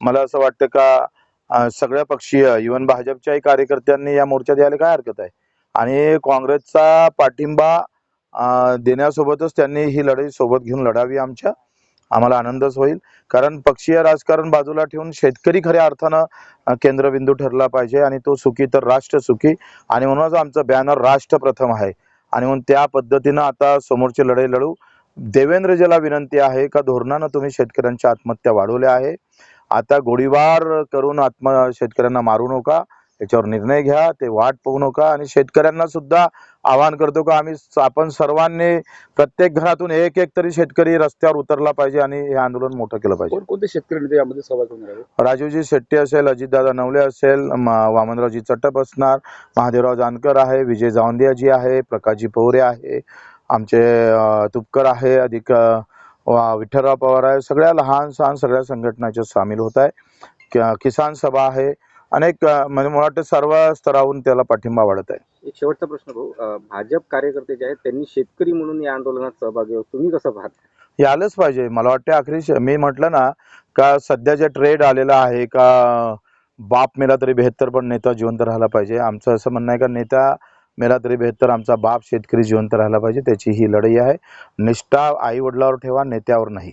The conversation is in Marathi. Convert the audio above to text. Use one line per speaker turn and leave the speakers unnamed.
मला असं वाटतं का सगळ्या पक्षीय इव्हन भाजपच्याही कार्यकर्त्यांनी या मोर्चात यायला काय हरकत आहे? आणि काँग्रेसचा पाठिंबा देण्यासोबतच त्यांनी ही लढाई सोबत घेऊन लढावी आमच्या. आम्हाला आनंदच होईल. कारण पक्षीय राजकारण बाजूला ठेवून शेतकरी खऱ्या अर्थानं केंद्रबिंदू ठरला पाहिजे आणि तो सुखी तर राष्ट्र सुखी. आणि म्हणूनच आमचं बॅनर राष्ट्र प्रथम आहे. आणि म्हणून त्या पद्धतीनं आता समोरची लढाई लढू. देवेंद्रजीला विनंती आहे का धोरणानं तुम्ही शेतकऱ्यांच्या आत्महत्या वाढवल्या आहे? आता गोळीबार करून आत्म शेतकऱ्यांना मारू नका याच्यावर निर्णय घ्या ते वाट पाहू नका आणि शेतकऱ्यांना सुद्धा आवाहन करतो का आम्ही आपण सर्वांनी प्रत्येक घरातून एक एक तरी शेतकरी रस्त्यावर उतरला पाहिजे आणि हे आंदोलन मोठं केलं पाहिजे.
कोणकोणते शेतकरी नेते यामध्ये सहभागी होणार
राजीवजी शेट्टी असेल अजितदादा नवले असेल वामनरावजी चट्टप असणार महादेवराव जानकर आहे विजय जावंदियाजी आहे प्रकाशजी पवरे आहे आमचे तुपकर आहे अधिक विठ्ठलराव पवार आहे. सगळ्या लहान सहान सगळ्या संघटनाचे सामील होत आहे किसान सभा आहे. अनेक म्हणजे मला वाटतं सर्व स्तरावरून त्याला पाठिंबा वाढत आहे.
एक शेवटचा प्रश्न भाऊ. भाजप कार्यकर्ते जे आहेत त्यांनी शेतकरी म्हणून या आंदोलनात सहभागी होत तुम्ही कसं पाहता?
यायलाच पाहिजे. मला वाटते आखरी श- मी म्हटलं ना का सध्या जे ट्रेड आलेला आहे का बाप मेला तरी बेहत्तर पण नेता जिवंत राहायला पाहिजे. आमचं असं म्हणणं आहे का नेता मेला तरी बेहत्तर आमचा बाप शेतकरी जिवंत राहिला पाहिजे त्याची ही लढाई आहे. निष्ठा आई वडिलावर ठेवा नेत्यावर नाही.